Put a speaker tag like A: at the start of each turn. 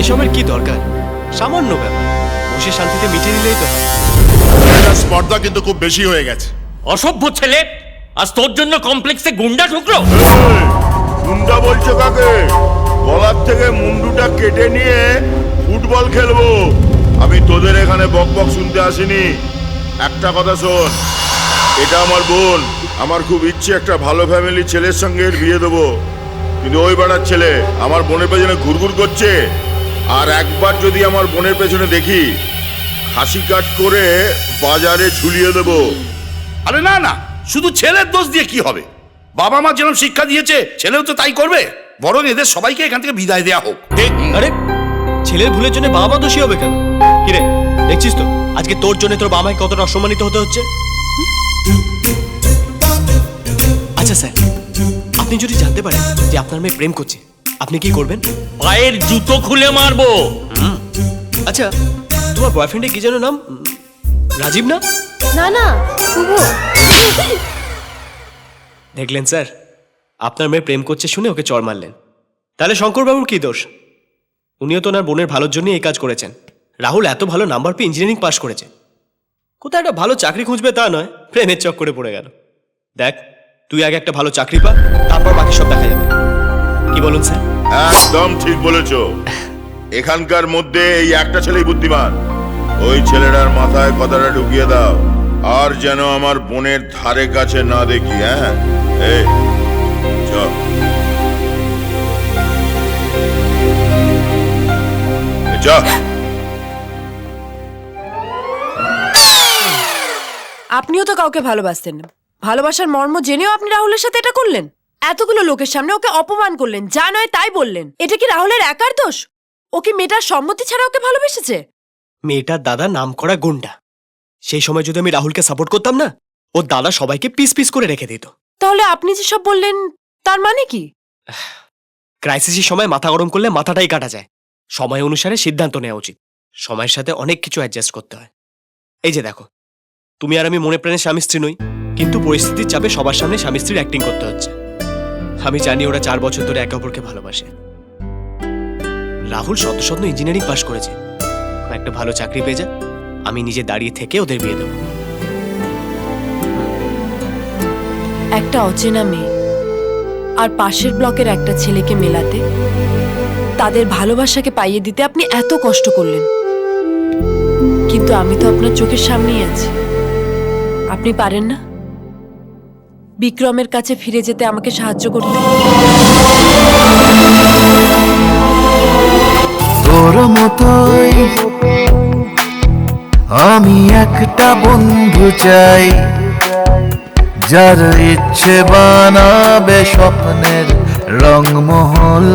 A: এসবের কি দরকার? সামান্য ব্যাপার। বসে শান্তিতে মিটিয়ে নিলেই তো হয়।
B: এটা স্পর্ধা কিন্তু খুব বেশি হয়ে গেছে।
C: অসভ্য ছেলে আজ তোর জন্য কমপ্লেক্সে গুন্ডা ঢুকলো?
B: গুন্ডা বলছো কাকে? গলার থেকে মুন্ডুটা কেটে নিয়ে ফুটবল খেলব। আমি তোদের এখানে বক বক শুনতে আসিনি। একটা কথা শোন এটা আমার বোন। আমার খুব ইচ্ছে একটা ভালো ফ্যামিলির ছেলের সঙ্গে বিয়ে দেবো। কিন্তু ওই বেড়ার ছেলে আমার বোনের পেছনে ঘুরঘুর করছে আর একবার যদি আমার বোনের পেছনে দেখি হাসি কাট করে বাজারে ঝুলিয়ে দেবো।
D: আরে না না শুধু ছেলের দোষ দিয়ে কি হবে? বাবা মা যেরকম শিক্ষা দিয়েছে ছেলেও তো তাই করবে। বরং এদের সবাইকে এখান থেকে বিদায় দেওয়া হোক।
A: আরে ছেলের ভুলের জন্য বাবা মা দোষী হবে কেন? কিরে দেখছিস তো আজকে তোর জন্য তোর বাবা কতটা অসম্মানিত হতে হচ্ছে? আচ্ছা স্যার। আপনি যদি জানতে পারেন যে আপনার মেয়ে প্রেম করছে আপনি কি করবেন?
C: পায়ের জুতো খুলে মারবো।
A: আচ্ছা তোমার বয়ফ্রেন্ডের কি যেন নাম? রাজীব না?
E: না না শুভ।
A: দেখলেন স্যার আপনার মেয়ে প্রেম করছে শুনে ওকে চড় মারলেন। তাহলে শঙ্করবাবুর কি দোষ? উনিও তো ওনার বোনের ভালোর জন্যই এই কাজ করেছেন। রাহুল এত ভালো নাম্বার পেয়ে ইঞ্জিনিয়ারিং পাশ করেছে। কোথায় একটা ভালো চাকরি খুঁজবে তা নয় প্রেমের চক্করে পড়ে গেল। দেখ তুই আগে একটা ভালো চাকরি পা তারপর বাকি সব দেখা যাবে। কি বলুন স্যার?
B: একদম ঠিক বলেছ। এখানকার মধ্যে এই একটা ছেলেই বুদ্ধিমান। ওই ছেলেটার মাথায় কথাটা ঢুকিয়ে দাও আর যেন আমার বোনের ধারে কাছে না দেখি হ্যাঁ? এই চল।
E: আপনিও তো কাউকে ভালোবাসতেন। না ভালোবাসার মর্ম জেনেও আপনি রাহুলের সাথে এটা করলেন? এতগুলো লোকের সামনে ওকে অপমান করলেন যা নয় তাই বললেন। এটা কি রাহুলের একার দোষ? ও কি মেয়েটার সম্মতি ছাড়া ওকে ভালোবেসেছে?
A: মেয়েটার দাদা নাম করা গুন্ডা। সেই সময় যদি আমি রাহুলকে সাপোর্ট করতাম না ওর দাদা সবাইকে পিস পিস করে রেখে দিত।
E: তাহলে আপনি যে সব বললেন তার মানে কি?
A: ক্রাইসিসের সময় মাথা গরম করলে মাথাটাই কাটা যায়। সময় অনুসারে সিদ্ধান্ত নেওয়া উচিত। সময়ের সাথে অনেক কিছু অ্যাডজাস্ট করতে হয়। এই যে দেখো তুমি আর আমি মনে প্রাণে স্বামী স্ত্রী নই। কিন্তু পরিস্থিতির চাপে সবার সামনে স্বামী স্ত্রীর অ্যাক্টিং করতে হচ্ছে। আমি জানি ওরা চার বছর ধরে একে অপরকে ভালোবাসে। রাহুল শত শত ইঞ্জিনিয়ারিং পাশ করেছে। একটা ভালো চাকরি পেয়ে যা, আমি নিজে দাঁড়িয়ে থেকে ওদের বিয়ে দেবো।
E: একটা অচেনা মেয়ে আর পাশের ব্লকের একটা ছেলেকে মেলাতে, তাদের ভালোবাসাকে পাইয়ে দিতে আপনি এত কষ্ট করলেন। কিন্তু আমি তো আপনার চোখের সামনেই আছি। আপনি পারেন না? বিক্রমের কাছে ফিরে যেতে আমাকে সাহায্য করতে।
F: তোর মতোই আমি একটা বন্ধু চাই, যার ইচ্ছে বানাবে স্বপ্নের রংমহল।